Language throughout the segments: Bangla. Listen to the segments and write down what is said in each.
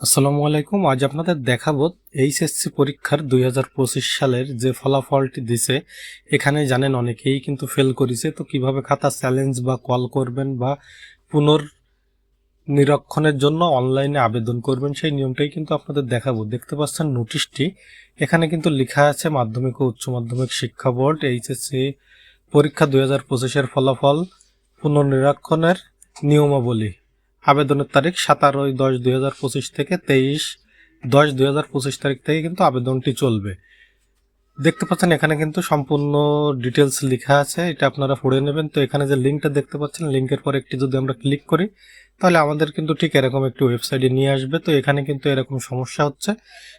আসসালামু আলাইকুম। আজ আপনাদের দেখাবো এইচএসসি পরীক্ষার দুই হাজার পঁচিশ সালের যে ফলাফলটি দিছে, এখানে জানেন অনেকেই কিন্তু ফেল করেছে। তো কীভাবে খাতা চ্যালেঞ্জ বা কল করবেন বা পুনর নিরীক্ষণের জন্য অনলাইনে আবেদন করবেন, সেই নিয়মটাই কিন্তু আপনাদের দেখাবো। দেখতে পাচ্ছেন নোটিশটি। এখানে কিন্তু লেখা আছে মাধ্যমিক ও উচ্চ মাধ্যমিক শিক্ষা বোর্ড, এইচএসসি পরীক্ষা দুই হাজার পঁচিশের ফলাফল, পুনর্নিরীক্ষণের নিয়মাবলী। আবেদনের তারিখ সাতারোই দশ দুই হাজার পঁচিশ থেকে তেইশ দশ দুই হাজার পঁচিশ তারিখ থেকে কিন্তু আবেদনটি চলবে। দেখতে পাচ্ছেন এখানে কিন্তু সম্পূর্ণ ডিটেলস লেখা আছে, এটা আপনারা পড়ে নেবেন। তো এখানে যে লিঙ্কটা দেখতে পাচ্ছেন, লিঙ্কের পর একটি যদি আমরা ক্লিক করি, তাহলে আমাদের কিন্তু ঠিক এরকম একটি ওয়েবসাইটে নিয়ে আসবে। তো এখানে কিন্তু এরকম সমস্যা হচ্ছে।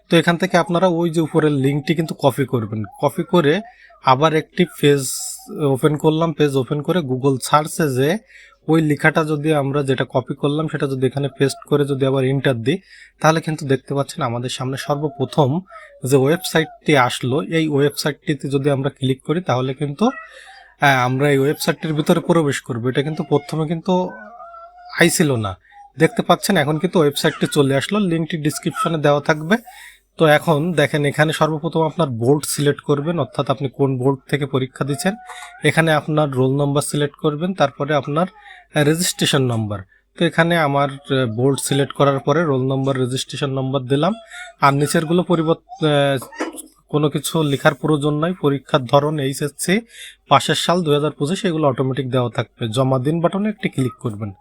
তো এখান থেকে আপনারা ওই যে উপরের লিঙ্কটি কিন্তু কপি করবেন। কপি করে আবার একটি পেজ ওপেন করলাম। পেজ ওপেন করে গুগল সার্চে যে ওই লেখাটা যদি আমরা যেটা কপি করলাম, সেটা যদি এখানে পেস্ট করে যদি আবার ইন্টার দিই, তাহলে কিন্তু দেখতে পাচ্ছেন আমাদের সামনে সর্বপ্রথম যে ওয়েবসাইটটি আসলো, এই ওয়েবসাইটটিতে যদি আমরা ক্লিক করি, তাহলে কিন্তু আমরা এই ওয়েবসাইটটির ভিতরে প্রবেশ করব। এটা কিন্তু প্রথমে কিন্তু আইছিল না। দেখতে পাচ্ছেন এখন কিন্তু ওয়েবসাইটটি চলে আসলো। লিঙ্কটি ডিসক্রিপশনে দেওয়া থাকবে। তো এখন দেখেন, এখানে সর্বপ্রথম আপনার বোর্ড সিলেক্ট করবেন, অর্থাৎ আপনি কোন বোর্ড থেকে পরীক্ষা দিচ্ছেন। এখানে আপনার রোল নম্বর সিলেক্ট করবেন, তারপরে আপনার রেজিস্ট্রেশন নম্বর তো এখানে আমার বোর্ড সিলেক্ট করার পরে রোল নম্বর রেজিস্ট্রেশন নম্বর দিলাম। আর নিচেরগুলো পরিবর্তন কোনো কিছু লেখার প্রয়োজন নয় পরীক্ষার ধরন এইচএসসি পাশের সাল দু হাজার পঁচিশ এগুলো অটোমেটিক দেওয়া থাকবে। জমা দিন বাটনে একটি ক্লিক করবেন।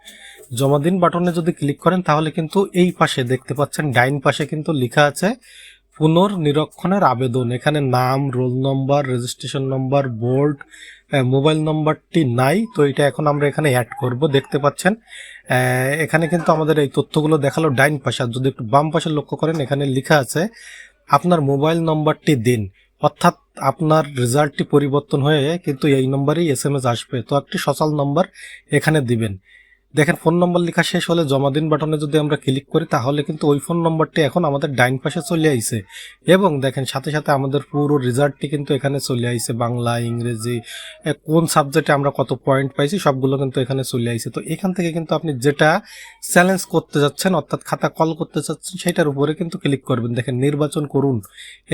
জমা দিন বাটনে যদি ক্লিক করেন, তাহলে কিন্তু এই পাশে দেখতে পাচ্ছেন ডাইন পাশে কিন্তু লেখা আছে পুনর্নিরক্ষণের আবেদন। এখানে নাম roll number registration number board mobile নম্বরটি নাই। তো এটা এখন আমরা এখানে অ্যাড করব। দেখতে পাচ্ছেন এখানে কিন্তু আমাদের এই তথ্যগুলো দেখাল ডাইন পাশে। যদি একটু বাম পাশে লক্ষ্য করেন, এখানে লেখা আছে আপনার মোবাইল নম্বরটি দিন। অর্থাৎ আপনার রেজাল্টটি পরিবর্তন হয়ে কিন্তু এই নম্বরেই এস এম এস আসবে। তো একটি সচল নম্বর এখানে দিবেন। দেখেন, ফোন নম্বর লেখা শেষ হলে জমা দিন বাটনে যদি আমরা ক্লিক করি, তাহলে কিন্তু ওই ফোন নম্বরটি এখন আমাদের ডাইন পাশে চলে আইছে। এবং দেখেন, সাথে সাথে আমাদের পুরো রেজাল্টটি কিন্তু এখানে চলে আইছে, বাংলা, ইংরেজি কোন সাবজেক্টে আমরা কত পয়েন্ট পাইছি, সবগুলো কিন্তু এখানে চলে আইছে। তো এখান থেকে কিন্তু আপনি যেটা চ্যালেঞ্জ করতে যাচ্ছেন, অর্থাৎ খাতা কল করতে চাচ্ছেন সেটার উপরে কিন্তু ক্লিক করবেন। দেখেন, নির্বাচন করুন।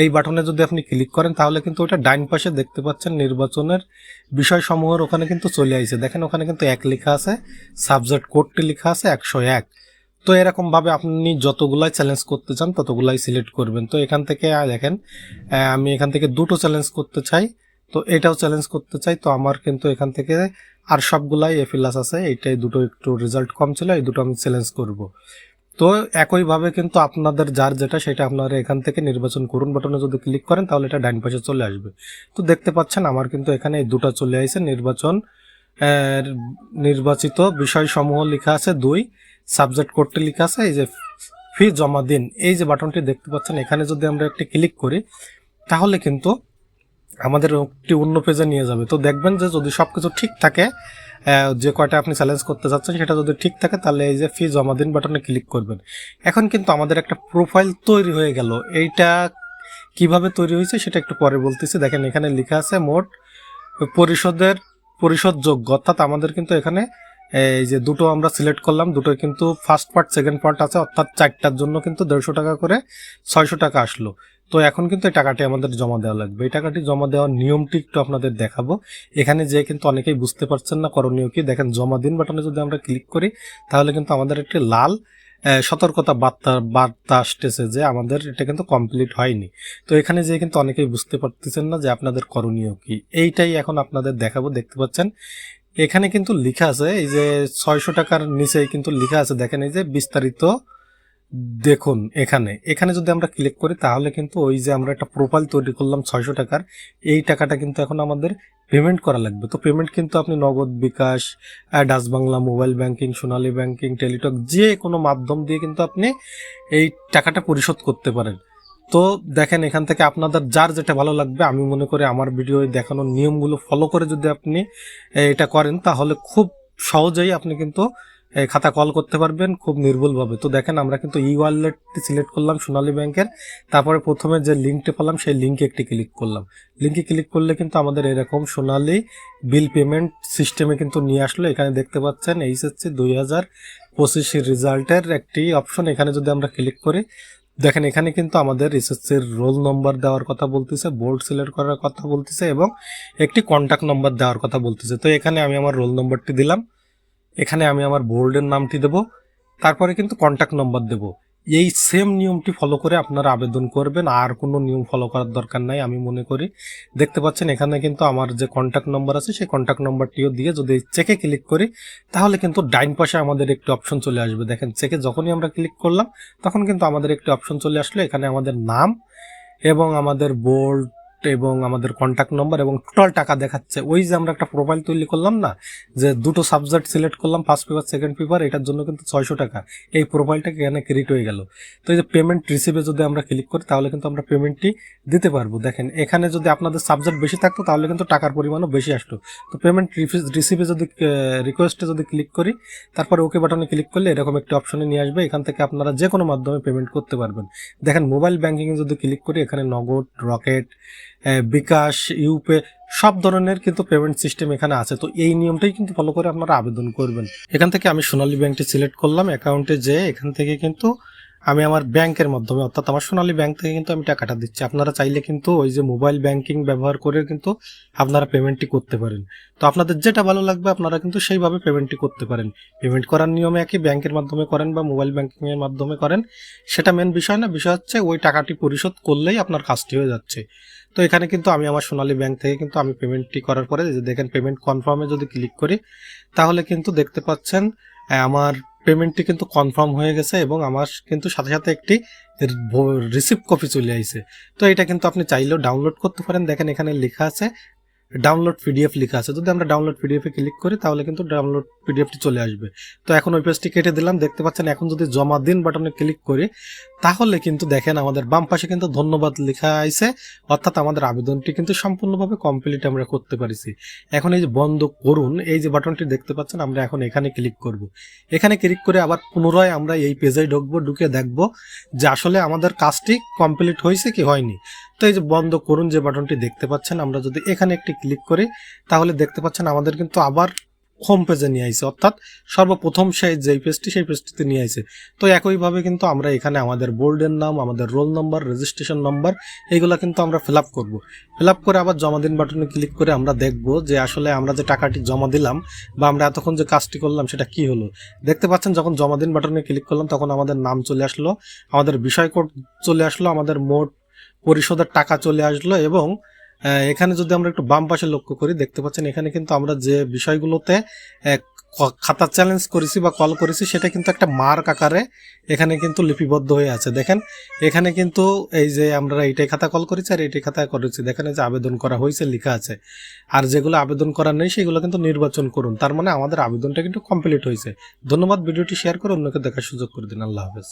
এই বাটনে যদি আপনি ক্লিক করেন, তাহলে কিন্তু ওটা ডাইন পাশে দেখতে পাচ্ছেন নির্বাচনের বিষয়সমূহের ওখানে কিন্তু চলে আইছে। দেখেন ওখানে কিন্তু এক লেখা আছে, সাবজেক্ট কোডটি লেখা আছে একশো এক। তো এরকম ভাবে আপনি যতগুলাই চ্যালেঞ্জ করতে চান ততগুলাই সিলেক্ট করবেন। তো এখান থেকে দেখেন আমি এখান থেকে দুটো চ্যালেঞ্জ করতে চাই। তো এটাও চ্যালেঞ্জ করতে চাই। তো আমার কিন্তু এখান থেকে আর সবগুলাই এ প্লাস আছে। এইটাই দুটো একটু রেজাল্ট কম ছিল, এই দুটো আমি চ্যালেঞ্জ করব। তো একইভাবে কিন্তু আপনাদের যার যেটা সেটা আপনারা এখান থেকে নির্বাচন করুন বাটনে যদি ক্লিক করেন, তাহলে এটা ডাইন পাশে চলে আসবে। তো দেখতে পাচ্ছেন আমার কিন্তু এখানে এই দুটো চলে আসছে নির্বাচন নির্বাচিত বিষয়সমূহ লেখা আছে, দুই সাবজেক্ট কোডটি লেখা আছে, এই যে ফি জমা দিন। এই যে বাটনটি দেখতে পাচ্ছেন, এখানে যদি আমরা একটি ক্লিক করি, তাহলে কিন্তু আমাদের একটি অন্য পেজে নিয়ে যাবে। তো দেখবেন যে যদি সব কিছু ঠিক থাকে যে কয়টা আপনি চ্যালেঞ্জ করতে যাচ্ছেন সেটা যদি ঠিক থাকে, তাহলে এই যে ফি জমা দিন বাটনে ক্লিক করবেন। এখন কিন্তু আমাদের একটা প্রোফাইল তৈরি হয়ে গেল। এইটা কীভাবে তৈরি হয়েছে সেটা একটু পরে বলতেছি। দেখেন, এখানে লেখা আছে মোট পরিশোধের পরিশোধ যোগ্য অর্থাৎ আমাদের কিন্তু এখানে এই যে দুটো আমরা সিলেক্ট করলাম, দুটো কিন্তু ফার্স্ট পার্ট সেকেন্ড পার্ট আছে, অর্থাৎ চারটার জন্য কিন্তু দেড়শো টাকা করে ছয়শো টাকা আসলো। তো এখন কিন্তু এই টাকাটি আমাদের জমা দেওয়া লাগবে। এই টাকাটি জমা দেওয়ার নিয়মটি একটু আপনাদের দেখাবো। এখানে যে কিন্তু অনেকেই বুঝতে পারছেন না, করণীয় কি? দেখেন, জমা দিন বাটনে যদি আমরা ক্লিক করি, তাহলে কিন্তু আমাদের একটি লাল সতর্কতা বার্তা বার্তা আসতেছে যে আমাদের এটা কিন্তু কমপ্লিট হয়নি। তো এখানে যে কিন্তু অনেকেই বুঝতে পারতেছেন না যে আপনাদের করণীয় কি। এইটাই এখন আপনাদের দেখাবো। দেখতে পাচ্ছেন এখানে কিন্তু লেখা আছে, এই যে ছয়শো টাকার নিচে কিন্তু লেখা আছে, দেখেন এই যে বিস্তারিত। দেখুন এখানে এখানে যদি আমরা ক্লিক করি তাহলে কিন্তু ওই যে আমরা একটা প্রোফাইল তৈরি করলাম ছয়শো টাকার, এই টাকাটা কিন্তু এখন আমাদের পেমেন্ট করা লাগবে। তো পেমেন্ট কিন্তু আপনি Nagad bKash Dutch Bangla mobile banking Sonali banking Teletalk যে কোনো মাধ্যম দিয়ে কিন্তু আপনি এই টাকাটা পরিশোধ করতে পারেন। তো দেখেন, এখান থেকে আপনাদের যার যেটা ভালো লাগবে, আমি মনে করি আমার ভিডিও দেখানোর নিয়মগুলো ফলো করে যদি আপনি এটা করেন, তাহলে খুব সহজেই আপনি কিন্তু খাতা কল করতে পারবেন খুব নির্ভুলভাবে। তো দেখেন, আমরা কিন্তু ই ওয়ালেটটি সিলেক্ট করলাম সোনালী ব্যাংকের, তারপরে প্রথমে যে লিঙ্কটি পেলাম, সেই লিঙ্কে একটি ক্লিক করলাম। লিঙ্কে ক্লিক করলে কিন্তু আমাদের এরকম সোনালী বিল পেমেন্ট সিস্টেমে কিন্তু নিয়ে আসলো। এখানে দেখতে পাচ্ছেন এইচএসসি দুই হাজার পঁচিশের রেজাল্টের একটি অপশন এখানে যদি আমরা ক্লিক করি দেখেন, এখানে কিন্তু আমাদের এসএসসির রোল নম্বর দেওয়ার কথা বলতেছে বোর্ড সিলেক্ট করার কথা বলতেছে এবং একটি কন্ট্যাক্ট নম্বর দেওয়ার কথা বলতেছে। তো এখানে আমি আমার রোল নম্বরটি দিলাম, এখানে আমি আমার বোর্ডের নামটি দেব, তারপরে কিন্তু কন্ট্যাক্ট নম্বর দেব। এই সেম নিয়মটি ফলো করে আপনারা আবেদন করবেন। আর কোনো নিয়ম ফলো করার দরকার নাই, আমি মনে করি। দেখতে পাচ্ছেন, এখানে কিন্তু আমার যে কন্ট্যাক্ট নম্বর আছে, সেই কন্ট্যাক্ট নম্বরটিও দিয়ে যদি চেকে ক্লিক করি, তাহলে কিন্তু ডাইন পাশে আমাদের একটি অপশন চলে আসবে। দেখেন চেকে যখনই আমরা ক্লিক করলাম, তখন কিন্তু আমাদের একটি অপশন চলে আসলো। এখানে আমাদের নাম এবং আমাদের বোর্ড এবং আমাদের কন্ট্যাক্ট নম্বর এবং টোটাল টাকা দেখাচ্ছে। ওই যে আমরা একটা প্রোফাইল তৈরি করলাম না, যে দুটো সাবজেক্ট সিলেক্ট করলাম ফার্স্ট পেপার সেকেন্ড পেপার এটার জন্য কিন্তু ছয়শো টাকা। এই প্রোফাইলটাকে এখানে ক্রেডিট হয়ে গেল। তো এই যে পেমেন্ট রিসিভে যদি আমরা ক্লিক করি, তাহলে কিন্তু আমরা পেমেন্টটি দিতে পারব। দেখেন, এখানে যদি আপনাদের সাবজেক্ট বেশি থাকতো, তাহলে কিন্তু টাকার পরিমাণও বেশি আসতো। তো পেমেন্ট রিসিভে যদি রিকোয়েস্টে যদি ক্লিক করি, তারপরে ওকে বাটনে ক্লিক করলে এরকম একটি অপশনে নিয়ে আসবে। এখান থেকে আপনারা যে কোনো মাধ্যমে পেমেন্ট করতে পারবেন। দেখেন মোবাইল ব্যাঙ্কিংয়ে যদি ক্লিক করি, এখানে নগদ রকেট বিকাশ, ইউপে, সব ধরনের কিন্তু পেমেন্ট সিস্টেম এখানে আছে। তো এই নিয়মটাই কিন্তু ফলো করে আপনারা আবেদন করবেন। এখান থেকে আমি সোনালী ব্যাংকটি সিলেক্ট করলাম অ্যাকাউন্টে যে এখান থেকে কিন্তু আমি আমার ব্যাংকের মাধ্যমে, অর্থাৎ আমার সোনালী ব্যাংক থেকে কিন্তু আমি টাকাটা দিচ্ছি। আপনারা চাইলে কিন্তু ওই যে মোবাইল ব্যাংকিং ব্যবহার করে কিন্তু আপনারা পেমেন্টটি করতে পারেন। তো আপনাদের যেটা ভালো লাগবে, আপনারা কিন্তু সেইভাবে পেমেন্টটি করতে পারেন। পেমেন্ট করার নিয়মে একই ব্যাংকের মাধ্যমে করেন বা মোবাইল ব্যাংকিং এর মাধ্যমে করেন। সেটা মেন বিষয় না, বিষয় হচ্ছে ওই টাকাটি পরিশোধ করলেই আপনার কাজটি হয়ে যাচ্ছে। তো এখানে কিন্তু আমি আমার সোনালী ব্যাংক থেকে কিন্তু আমি পেমেন্টটি করার পরে যে দেখেন পেমেন্ট কনফার্মে যদি ক্লিক করি, তাহলে কিন্তু দেখতে পাচ্ছেন আমার পেমেন্টটি কিন্তু কনফার্ম হয়ে গেছে এবং আমার কিন্তু সাথে সাথে একটি রিসিপ্ট কপি চলে আইছে। তো এটা কিন্তু আপনি চাইলেও ডাউনলোড করতে পারেন। দেখেন এখানে লেখা আছে ডাউনলোড পিডিএফ লেখা আছে। যদি আমরা ডাউনলোড পিডিএফে ক্লিক করি, তাহলে কিন্তু ডাউনলোড পিডিএফটি চলে আসবে। তো এখন ওই পেজটি কেটে দিলাম। দেখতে পাচ্ছেন, এখন যদি জমা দিন বাটনে ক্লিক করি, তাহলে কিন্তু দেখেন আমাদের বাম পাশে কিন্তু ধন্যবাদ লেখা আইছে অর্থাৎ আমাদের আবেদনটি কিন্তু সম্পূর্ণভাবে কমপ্লিট আমরা করতে পারিছি। এখন এই যে বন্ধ করুন, এই যে বাটনটি দেখতে পাচ্ছেন, আমরা এখন এখানে ক্লিক করব। এখানে ক্লিক করে আবার পুনরায় আমরা এই পেজে ঢুকবো, ঢুকে দেখব যে আসলে আমাদের কাজটি কমপ্লিট হয়েছে কি হয়নি। তো এই যে বন্ধ করুন যে বাটনটি দেখতে পাচ্ছেন, আমরা যদি এখানে একটি ক্লিক করি, তাহলে দেখতে পাচ্ছেন আমাদের কিন্তু আবার হোম পেজে নিয়ে আইছে। অর্থাৎ সর্বপ্রথম সেই যেই পেজটি সেই পেজটিতে নিয়ে আইছে। তো একইভাবে কিন্তু আমরা এখানে আমাদের বোর্ডের নাম, আমাদের রোল নম্বর রেজিস্ট্রেশন নাম্বার এইগুলো কিন্তু আমরা ফিল আপ করব। ফিল আপ করে আবার জমা দিন বাটনে ক্লিক করে আমরা দেখব যে আসলে আমরা যে টাকাটি জমা দিলাম বা আমরা এতক্ষণ যে কাজটি করলাম সেটা কি হলো। দেখতে পাচ্ছেন যখন জমা দিন বাটনে ক্লিক করলাম তখন আমাদের নাম চলে আসলো, আমাদের বিষয় কোড চলে আসলো, আমাদের মোট পরিশোধের টাকা চলে আসলো এবং এখানে যদি আমরা একটু বাম পাশে লক্ষ্য করি, দেখতে পাচ্ছেন এখানে কিন্তু আমরা যে বিষয়গুলোতে খাতা চ্যালেঞ্জ করেছি বা কল করেছি, সেটা কিন্তু একটা মার্ক আকারে এখানে কিন্তু লিপিবদ্ধ হয়ে আছে। দেখেন, এখানে কিন্তু এই যে আমরা এইটাই খাতা কল করেছি আর এইটাই খাতা করেছি। দেখেন যে আবেদন করা হয়েছে, লেখা আছে। আর যেগুলো আবেদন করা নেই, সেগুলো কিন্তু নির্বাচন করুন। তার মানে আমাদের আবেদনটা কিন্তু কমপ্লিট হয়েছে। ধন্যবাদ, ভিডিওটি শেয়ার করে অন্যকে দেখার সুযোগ করে দিন। আল্লাহ হাফেজ।